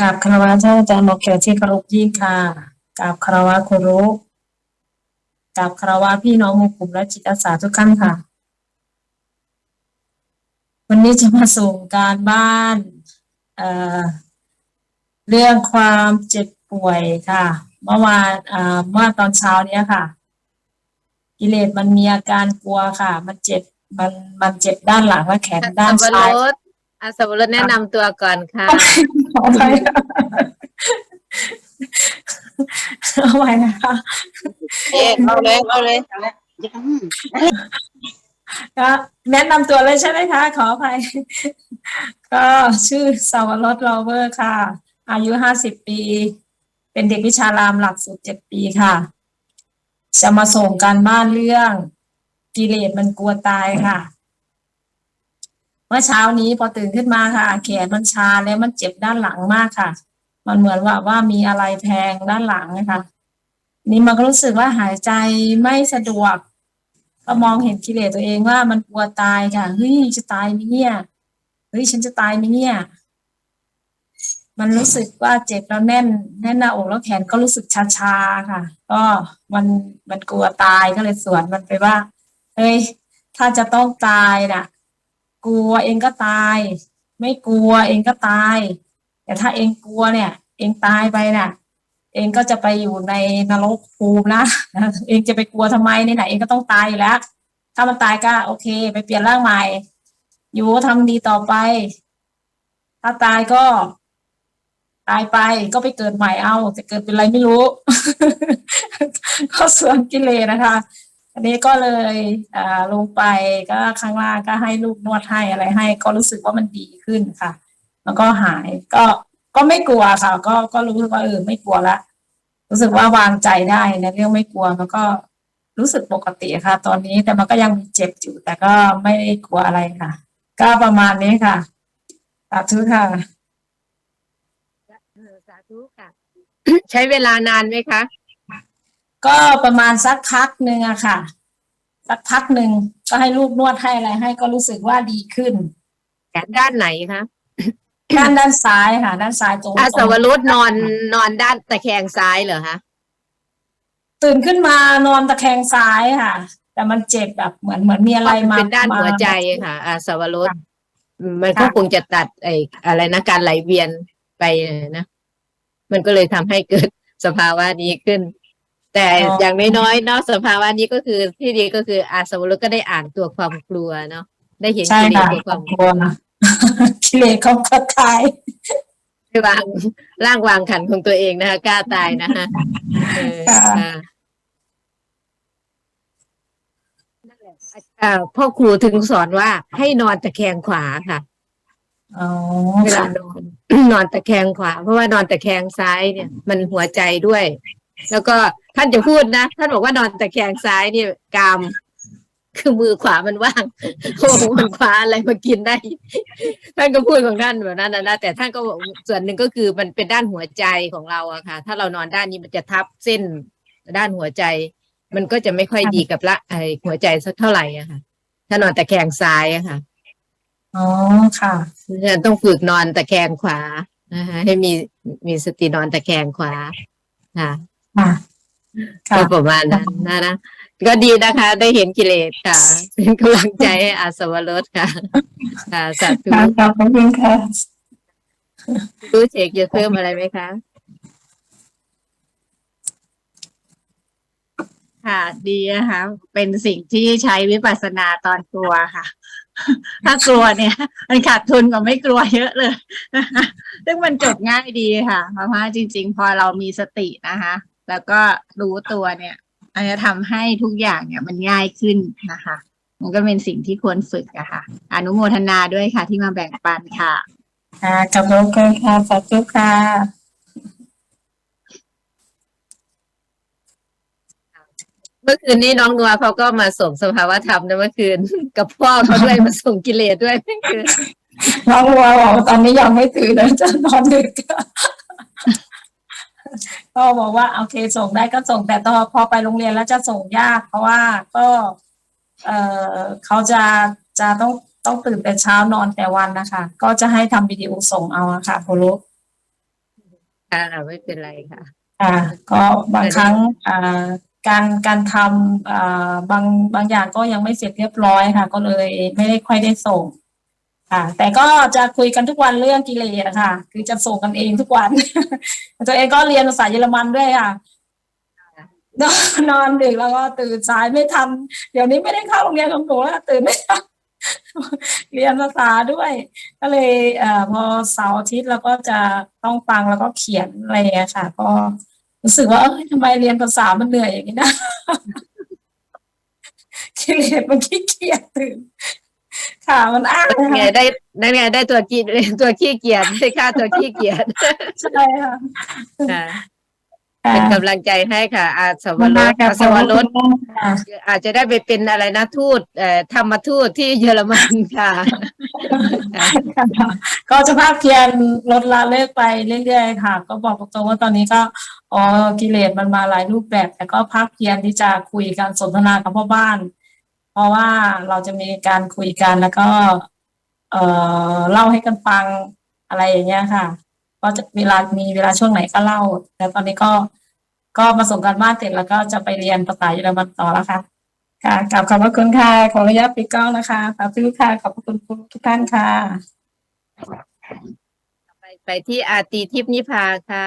กราบคารวะท่านอาจารย์หมอเขียวที่คารพยิ่งค่ะกราบคารวะครูรุกราบคารวะพี่น้องมูกลุ่มและจิตอาสาทุกท่านค่ะ วันนี้จะมาส่งการบ้านเอ่อเรื่องความเจ็บป่วยค่ะ เมื่อวานเอ่อเมื่อตอนเช้าเนี้ยค่ะ กิเลสมันมีอาการกลัวค่ะ มันเจ็บมันมันเจ็บด้านหลังและแขนด้านซ้าย อาสับปะรดแนะนำตัวก่อนค่ะ ขอไปเอาไว้นะคะเอ๊ะเอาเลยเอาเลยเอาเลยก็แนะนำตัวเลยใช่ไหมคะ ขออภัย ก็ชื่อสาวรสโรเวอร์ค่ะ อายุห้าสิบปี เป็นเด็กวิชารามหลักสูตรเจ็ดปีค่ะ จะมาส่งการบ้านเรื่อง กิเลสมันกลัวตายค่ะ เมื่อเช้านี้พอตื่นขึ้นมาค่ะ แขนมันชาแล้วมันเจ็บด้านหลังมากค่ะ มันเหมือนว่าว่ามีอะไรแทงด้านหลังนะคะนี่มันก็รู้สึกว่าหายใจไม่สะดวก ก็มองเห็นกิเลสตัวเองว่ามันกลัวตายค่ะเฮ้ยจะตายไหมเนี่ยเฮ้ยฉันจะตายไหมเนี่ย มันรู้สึกว่าเจ็บแล้วแน่น แน่นหน้าอกแล้วแขนก็รู้สึกชาๆค่ะ ก็มันมันกลัวตายก็เลยสวนมันไปว่าเฮ้ยถ้าจะต้องตายน่ะ กลัวเองก็ตาย ไม่กลัวเองก็ตาย แต่ถ้าเองกลัวเนี่ย เองตายไปน่ะ เองก็จะไปอยู่ในนรกภูมินะเองจะไปกลัวทำไมในไหนเองก็ต้องตายอยู่แล้ว ถ้ามันตายก็โอเค ไปเปลี่ยนร่างใหม่ อยู่ทำดีต่อไป ถ้าตายก็ตายไปก็ไปเกิดใหม่เอา จะเกิดเป็นอะไรไม่รู้ ก็ส่วนกิเลสนะคะ อันนี้ก็เลยลงไปก็ข้างล่างก็ให้ลูกนวดให้อะไรให้ ก็รู้สึกว่ามันดีขึ้นค่ะ แล้วก็หายก็ก็ไม่กลัวค่ะ ก็ก็รู้สึกว่าเออไม่กลัวละรู้สึกว่าวางใจได้ในเรื่องไม่กลัวแล้วก็รู้สึกปกติค่ะ ตอนนี้แต่มันก็ยังมีเจ็บอยู่ แต่ก็ไม่ได้กลัวอะไรค่ะ ก็ประมาณนี้ค่ะสาธุค่ะสาธุค่ะ ใช้เวลานานไหมคะ ก็ประมาณสักพักหนึ่งอะค่ะสักพักหนึ่งก็ให้ลูกนวดให้อะไรให้ก็รู้สึกว่าดีขึ้นแขนด้านไหนคะด้านด้านซ้ายค่ะ ด้านซ้ายตรงอาสับตรปะงรดนอนนอนด้านตะแคงซ้ายเหรอคะตื่นขึ้นมานอนตะแคงซ้ายค่ะ แต่มันเจ็บแบบเหมือนเหมือนมีอะไรมาเป็นด้านหัวใจมาค่ะ อาสับปะรดมันก็ค่ะคงจะตัดไอ้อะไรนะการไหลเวียนไปนะมันก็เลยทำให้เกิดสภาวะนี้ขึ้น แต่อย่างน้อยๆเนาะสภาวะนี้ก็คือที่ดีก็คืออาสวรสก็ได้อ่านตัวความกลัวเนาะได้เห็นใช่กิเลสค่ะตัวความกลัวนะกิเลสเขาก็คลายไม่วางร่างวางขันของตัวเองนะคะกล้าตายนะคะเออค่ะค่ะนั่นแหละอ่าพ่อครูถึงสอนว่าให้นอนตะแคงขวาค่ะอ๋อเวลาค่ะนอนนอนตะแคงขวา เพราะว่านอนตะแคงซ้ายเนี่ย มันหัวใจด้วย แล้วก็ท่านจะพูดนะ ท่านบอกว่านอนตะแคงซ้ายเนี่ยกาม คือมือขวามันว่างโอ้โหมันคว้าอะไรมากินได้ ท่านก็พูดของท่านแบบนั้นนะนะแต่ท่านก็บอกส่วนหนึ่งก็คือมันเป็นด้านหัวใจของเราอะค่ะ ถ้าเรานอนด้านนี้มันจะทับเส้นด้านหัวใจ มันก็จะไม่ค่อยดีกับละไอหัวใจสักเท่าไหร่อะค่ะ ถ้านอนตะแคงซ้ายอะค่ะอ๋อค่ะเพราะฉะนั้นต้องฝึกนอนตะแคงขวานะคะให้มีมีสตินอนตะแคงขวาค่ะ ค่ะค่ะก็ประมาณนั้นนะนะก็ดีนะคะ ได้เห็นกิเลสค่ะ เป็นกำลังใจให้อาสวรสค่ะ ค่ะสาธุค่ะขอบคุณค่ะรู้เจกจะเพิ่มอะไรไหมคะ ค่ะ ดีนะคะ เป็นสิ่งที่ใช้วิปัสสนาตอนกลัวค่ะ ถ้ากลัวเนี่ย มันขาดทุนกว่าไม่กลัวเยอะเลยนะคะซึ่งมันจบง่ายดีค่ะเพราะว่าจริง ๆ พอเรามีสตินะคะ แล้วก็รู้ตัวเนี่ยมันจะทำให้ทุกอย่างเนี่ยมันง่ายขึ้นนะคะ มันก็เป็นสิ่งที่ควรฝึกอะค่ะ อนุโมทนาด้วยค่ะที่มาแบ่งปันค่ะค่ะขอบคุณค่ะสาธุค่ะเมื่อคืนนี้น้องนัวเขาก็มาส่งสภาวะธรรมนะเมื่อคืน กับพ่อเขาด้วยมาส่งกิเลสด้วยเมื่อคืนน้องวัวบอกตอนนี้ยังไม่ตื่นนะจะนอนดึก ก็บอกว่าโอเคส่งได้ก็ส่งแต่ตอนพอไปโรงเรียนแล้วจะส่งยาก เพราะว่าก็เออเขาจะจะต้องต้องตื่นแต่เช้านอนแต่วันนะคะ ก็จะให้ทำวิดีโอส่งเอาอะค่ะโพลุอ่าไม่เป็นไรค่ะอ่าก็บางครั้งอ่าการการทำอ่าบางบางอย่างก็ยังไม่เสร็จเรียบร้อยค่ะ ก็เลยไม่ได้ค่อยได้ส่ง ค่ะ แต่ก็จะคุยกันทุกวันเรื่องกิเลสค่ะ คือจะส่งกันเองทุกวัน ตัวเองก็เรียนภาษาเยอรมันด้วยค่ะนอนนอนดึกแล้วก็ตื่นสายไม่ทันเดี๋ยวนี้ไม่ได้เข้าโรงเรียนของหนูแล้วตื่นไม่ทันเรียนภาษาด้วย ก็เลยเอ่อพอเสาร์อาทิตย์เราก็จะต้องฟังแล้วก็เขียนอะไรอย่างเงี้ยค่ะ ก็รู้สึกว่าเอ้ยทำไมเรียนภาษามันเหนื่อยอย่างนี้นะกิเลสมันขี้เกียจตื่น ค่ะมันอ้างนั่นไงได้นั่นไงได้ตัวขี้ตัวขี้เกียจได้ค่าตัวขี้เกียจใช่ค่ะค่ะค่ะเป็นกำลังใจให้ค่ะ อาสวรมาสกับอาสวรสค่ะอาจจะได้ไปเป็นอะไรนะทูตเอ่อธรรมทูตที่เยอรมันค่ะ ก็จะภาคเพียรลดละเลิกไปเรื่อยๆค่ะ ก็บอกตรงๆว่าตอนนี้ก็อ๋อกิเลสมันมาหลายรูปแบบ แต่ก็ภาคเพียรที่จะคุยกันสนทนากับพ่อบ้าน เพราะว่าเราจะมีการคุยกันแล้วก็ เอ่อเล่าให้กันฟังอะไรอย่างเงี้ยค่ะ ก็จะเวลามีเวลาช่วงไหนก็เล่าแต่ตอนนี้ก็ก็มาส่งการบ้านเสร็จแล้วก็จะไปเรียนภาษาเยอรมันต่อแล้วค่ะ ค่ะกลับขอบพระคุณค่ะ ขออนุญาตปิดกล้องนะคะขอบคุณค่ะขอบคุณทุกท่านค่ะ ไปไปที่อาตีทิพย์นิพาค่ะ